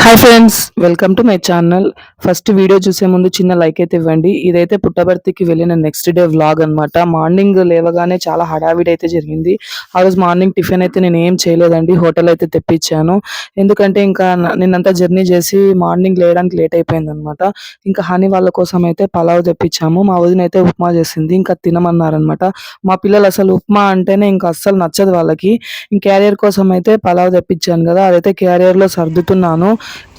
Hi friends welcome to my channel first video చూసే ముందు చిన్న లైక్ అయితే ఇవ్వండి. ఇదైతే పుట్టబర్తికి వెళ్ళిన నెక్స్ట్ డే వ్లాగ్ అన్నమాట. మార్నింగ్ లేవగానే చాలా హడావిడి అయితే జరిగింది. ఆ రోజు మార్నింగ్ టిఫిన్ అయితే నేను ఏం చేయలేదండి. హోటల్ అయితే తెప్పించాను. ఎందుకంటే ఇంకా నిన్నంతా జర్నీ చేసి మార్నింగ్ లేయడానికి లేట్ అయిపోయింది అనమాట ఇంకా హనీ వాళ్ళ కోసం అయితే పలావ్ తెప్పించాము. మా వదిన అయితే ఉప్మా చేసింది. ఇంకా తినమన్నారనమాట మా పిల్లలు అసలు ఉప్మా అంటేనే ఇంకా అస్సలు నచ్చదు వాళ్ళకి. ఇంక క్యారియర్ కోసం అయితే పలావ్ తెప్పించాను కదా. అదైతే క్యారియర్లో సర్దుతున్నాను.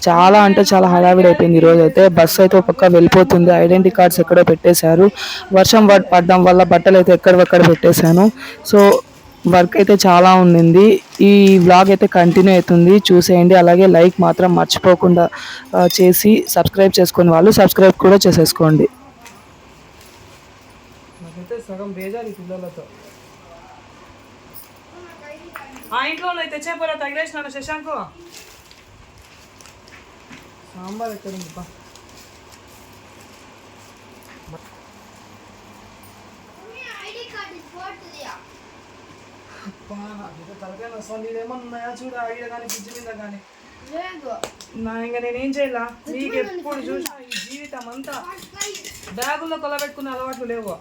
చాలా అంటే చాలా హడావిడి అయిపోయింది ఈ రోజు అయితే బస్సు అయితే ఒక పక్క వెళ్ళిపోతుంది. ఐడెంటిటీ కార్డ్స్ ఎక్కడో పెట్టేశారు. వర్షం పడడం వల్ల బట్టలు అయితే ఎక్కడెక్కడ పెట్టేశాను. సో వర్క్ అయితే చాలా ఉండింది. ఈ వ్లాగ్ అయితే కంటిన్యూ అవుతుంది. చూసేయండి. అలాగే లైక్ మాత్రం మర్చిపోకుండా చేసి సబ్స్క్రైబ్ చేసుకుని వాళ్ళు సబ్స్క్రైబ్ కూడా చేసేసుకోండి. సగం పిల్లలతో. ఆ ఇంట్లో తెచ్చేపోరా తగిలేసినాను శశాంకు. సాంబార్ ఎక్కడ ఉంది తలకాయ ఇదేమన్నా ఉన్నాయా? చూడు ఆగిడ కానీ ఫ్రిడ్జ్ మీద కానీ. లేదు. నా ఇంకా నేనేం చేయాలా? నీకు ఎప్పుడు చూసినా ఈ జీవితం అంతా బ్యాగుల్లో కొలబెట్టుకునే అలవాట్లు లేవు.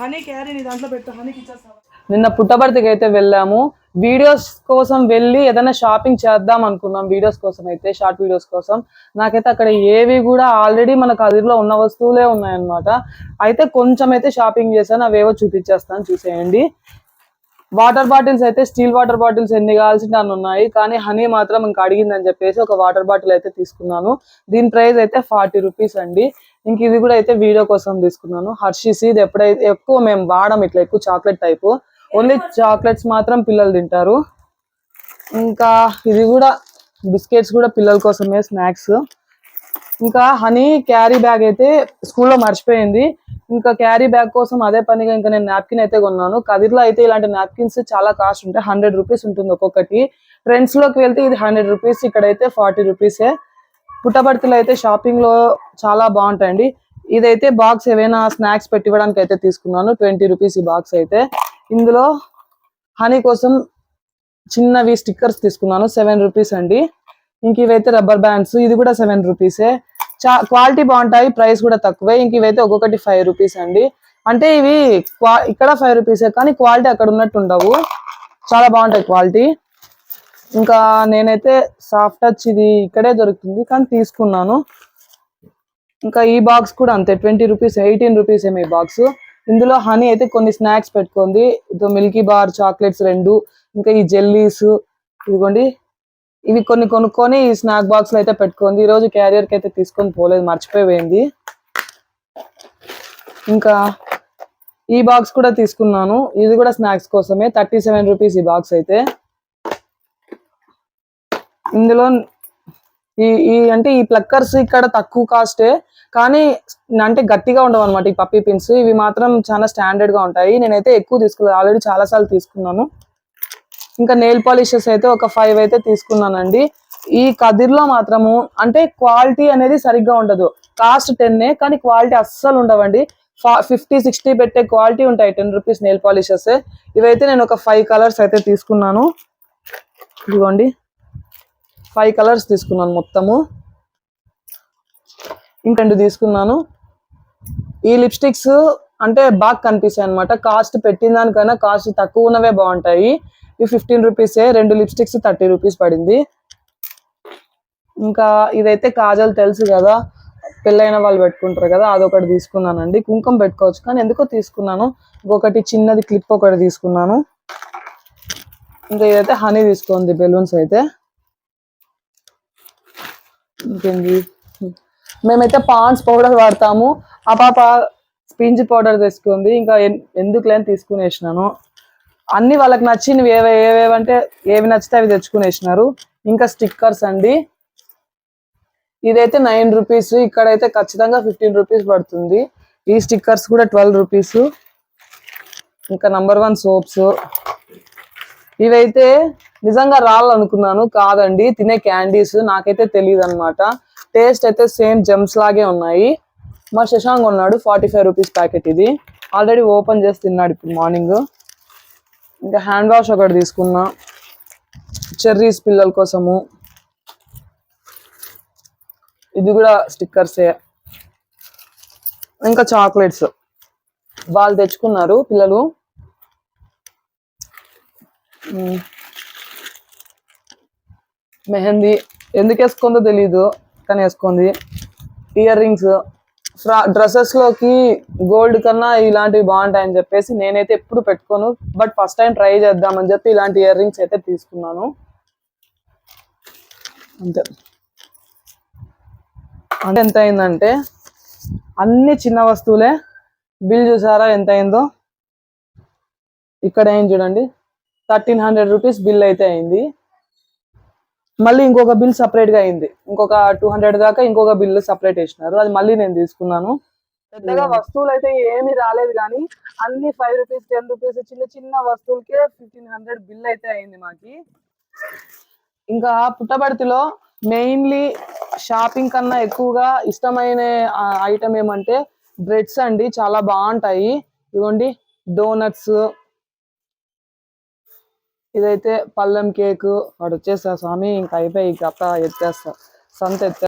హనీ క్యారీ నీ దాంట్లో పెట్టు హనీకి ఇచ్చేస్తావా నిన్న పుట్టబర్తికి అయితే వెళ్ళాము. వీడియోస్ కోసం వెళ్ళి ఏదైనా షాపింగ్ చేద్దాం అనుకున్నాం. వీడియోస్ కోసం అయితే షార్ట్ వీడియోస్ కోసం. నాకైతే అక్కడ ఏవి కూడా ఆల్రెడీ మన కదిరిలో ఉన్న వస్తువులే ఉన్నాయన్నమాట. అయితే కొంచెం అయితే షాపింగ్ చేశాను. అవేవో చూపించేస్తాను. చూసేయండి. వాటర్ బాటిల్స్ అయితే స్టీల్ వాటర్ బాటిల్స్ ఎన్ని కావాల్సిన అన్ని ఉన్నాయి. కానీ హనీ మాత్రం ఇంకా అడిగిందని చెప్పేసి ఒక వాటర్ బాటిల్ అయితే తీసుకున్నాను. దీని ప్రైస్ అయితే ఫార్టీ రూపీస్ అండి. ఇంక ఇది కూడా అయితే వీడియో కోసం తీసుకున్నాను. హర్షీస్ ఇది ఎప్పుడైతే ఎక్కువ మేము వాడడం ఇట్లా ఎక్కువ చాక్లెట్ టైపు ఓన్లీ చాక్లెట్స్ మాత్రం పిల్లలు తింటారు. ఇంకా ఇది కూడా బిస్కెట్స్ కూడా పిల్లల కోసమే స్నాక్స్. ఇంకా హనీ క్యారీ బ్యాగ్ అయితే స్కూల్లో మర్చిపోయింది. ఇంకా క్యారీ బ్యాగ్ కోసం అదే పనిగా ఇంకా నేను నాప్కిన్ అయితే కొన్నాను. కదిర్లో అయితే ఇలాంటి నాప్కిన్స్ చాలా కాస్ట్ ఉంటాయి హండ్రెడ్ రూపీస్ ఉంటుంది ఒక్కొక్కటి. ట్రెండ్స్లోకి వెళ్తే ఇది హండ్రెడ్ రూపీస్ ఇక్కడైతే ఫార్టీ రూపీసే పుట్టబర్తిలో అయితే షాపింగ్లో చాలా బాగుంటాయండి. ఇదైతే బాక్స్ ఏవైనా స్నాక్స్ పెట్టివ్వడానికి అయితే తీసుకున్నాను. ట్వంటీ రూపీస్ ఈ బాక్స్ అయితే. ఇందులో హనీ కోసం చిన్నవి స్టిక్కర్స్ తీసుకున్నాను సెవెన్ రూపీస్ అండి. ఇంక ఇవైతే రబ్బర్ బ్యాండ్స్ ఇది కూడా సెవెన్ రూపీసే. చా క్వాలిటీ బాగుంటాయి ప్రైస్ కూడా తక్కువే. ఇంక ఇవైతే ఒక్కొక్కటి ఫైవ్ రూపీస్ అండి. అంటే ఇవి క్వా- ఇక్కడ ఫైవ్ రూపీసే కానీ క్వాలిటీ అక్కడ ఉన్నట్టు ఉండవు. చాలా బాగుంటాయి క్వాలిటీ. ఇంకా నేనైతే సాఫ్ట్ టచ్ ఇది ఇక్కడే దొరుకుతుంది కానీ తీసుకున్నాను. ఇంకా ఈ బాక్స్ కూడా అంతే ట్వంటీ రూపీస్ ఎయిటీన్ రూపీస్ ఏమో ఈ బాక్స్. ఇందులో హనీ అయితే కొన్ని స్నాక్స్ పెట్టుకుంది ఇదో మిల్కీ బార్ చాక్లెట్స్ రెండు ఇంకా ఈ జెల్లీస్ ఇదిగోండి. ఇవి కొన్ని కొనుక్కొని ఈ స్నాక్ బాక్స్లో అయితే పెట్టుకుంది ఈ రోజు క్యారియర్కి అయితే తీసుకొని పోలేదు మర్చిపోయింది ఇంకా ఈ బాక్స్ కూడా తీసుకున్నాను. ఇది కూడా స్నాక్స్ కోసమే థర్టీ సెవెన్ రూపీస్ ఈ బాక్స్ అయితే. ఇందులో ఈ ఈ అంటే ఈ ప్లక్కర్స్ ఇక్కడ తక్కువ కాస్టే కానీ అంటే గట్టిగా ఉండవు అనమాట ఈ పప్పీ పిన్స్ ఇవి మాత్రం చాలా స్టాండర్డ్గా ఉంటాయి. నేనైతే ఎక్కువ తీసుకున్నాను ఆల్రెడీ చాలా సార్లు తీసుకున్నాను. ఇంకా నెయిల్ పాలిషెస్ అయితే ఒక ఫైవ్ అయితే తీసుకున్నానండి. ఈ కదిర్లో మాత్రము అంటే క్వాలిటీ అనేది సరిగ్గా ఉండదు. కాస్ట్ టెన్నే కానీ క్వాలిటీ అస్సలు ఉండవండి. ఫిఫ్టీ సిక్స్టీ పెట్టే క్వాలిటీ ఉంటాయి టెన్ రూపీస్ నెయిల్ పాలిషెస్ ఇవైతే నేను ఒక ఫైవ్ కలర్స్ అయితే తీసుకున్నాను. ఇదిగోండి. ఫైవ్ కలర్స్ తీసుకున్నాను మొత్తము. ఇంకెండు తీసుకున్నాను. ఈ లిప్స్టిక్స్ అంటే బాగా కనిపిస్తాయి అనమాట కాస్ట్ పెట్టిన దానికన్నా కాస్ట్ తక్కువ ఉన్నవే బాగుంటాయి. ఇవి ఫిఫ్టీన్ రూపీసే రెండు లిప్స్టిక్స్ థర్టీ రూపీస్ పడింది. ఇంకా ఇదైతే కాజల్ తెలుసు కదా. పెళ్ళైన వాళ్ళు పెట్టుకుంటారు కదా అదొకటి తీసుకున్నానండి. కుంకుమ పెట్టుకోవచ్చు కానీ ఎందుకో తీసుకున్నాను. ఇంకొకటి చిన్నది క్లిప్ ఒకటి తీసుకున్నాను. ఇంకా ఇదైతే హనీ తీసుకుంది బెలూన్స్ అయితే. ఇంకేంది? మేమైతే పాన్స్ పౌడర్ వాడతాము. ఆ పాప స్పింజ్ పౌడర్ తెచ్చుకుంది. ఇంకా ఎన్- ఎందుకులే అని తీసుకునేసినాను. అన్ని వాళ్ళకి నచ్చినవి ఏవే ఏవేవంటే ఏవి నచ్చితే అవి తెచ్చుకునేసినారు. ఇంకా స్టిక్కర్స్ అండి. ఇదైతే నైన్ రూపీస్. ఇక్కడైతే ఖచ్చితంగా ఫిఫ్టీన్ రూపీస్ పడుతుంది. ఈ స్టిక్కర్స్ కూడా ట్వెల్వ్ రూపీస్. ఇంకా నంబర్ వన్ సోప్స్. ఇవైతే నిజంగా రావాలనుకున్నాను కాదండి. తినే క్యాండీస్ నాకైతే తెలియదు అనమాట టేస్ట్ అయితే సేమ్ జెమ్స్ లాగే ఉన్నాయి. మా శశాంక్ ఉన్నాడు ఫార్టీ ఫైవ్ రూపీస్ ప్యాకెట్ ఇది. ఆల్రెడీ ఓపెన్ చేసి తిన్నాడు ఇప్పుడు మార్నింగ్. ఇంకా హ్యాండ్ వాష్ ఒకటి తీసుకున్నా. చెర్రీస్ పిల్లల కోసము. ఇది కూడా స్టిక్కర్సే. ఇంకా చాక్లెట్స్. వాళ్ళు తెచ్చుకున్నారు పిల్లలు. మెహందీ ఎందుకు వేసుకుందో తెలీదు కానీ వేసుకుంది ఇయర్ రింగ్స్ ఫ్రా డ్రెస్సెస్లోకి గోల్డ్ కన్నా ఇలాంటివి బాగుంటాయని చెప్పేసి నేనైతే ఎప్పుడు పెట్టుకోను. బట్ ఫస్ట్ టైం ట్రై చేద్దామని చెప్పి ఇలాంటి ఇయర్ రింగ్స్ అయితే తీసుకున్నాను. అంతే. అంటే ఎంత అయిందంటే అన్ని చిన్న వస్తువులే. బిల్ చూసారా ఎంత అయిందో ఇక్కడ ఏం చూడండి. థర్టీన్ హండ్రెడ్ రూపీస్ బిల్ అయితే అయింది. మళ్ళీ ఇంకొక బిల్ సపరేట్గా అయింది. ఇంకొక టూ హండ్రెడ్ దాకా ఇంకొక బిల్ సపరేట్ వేసినారు. అది మళ్ళీ నేను తీసుకున్నాను. పెద్దగా వస్తువులు అయితే ఏమీ రాలేదు కానీ అన్ని ఫైవ్ రూపీస్ టెన్ రూపీస్ చిన్న చిన్న వస్తువులకే ఫిఫ్టీన్ హండ్రెడ్ బిల్ అయితే అయింది మాకి. ఇంకా పుట్టబడితిలో మెయిన్లీ షాపింగ్ కన్నా ఎక్కువగా ఇష్టమైన ఐటమ్ ఏమంటే బ్రెడ్స్ అండి. చాలా బాగుంటాయి. ఇదిగోండి డోనట్స్ ఇదైతే పళ్ళెం కేక్. వాడు వచ్చేస్తా స్వామి ఇంకా అయిపోయి ఇంకా అత్త ఎత్తేస్తా. సంత ఎత్తే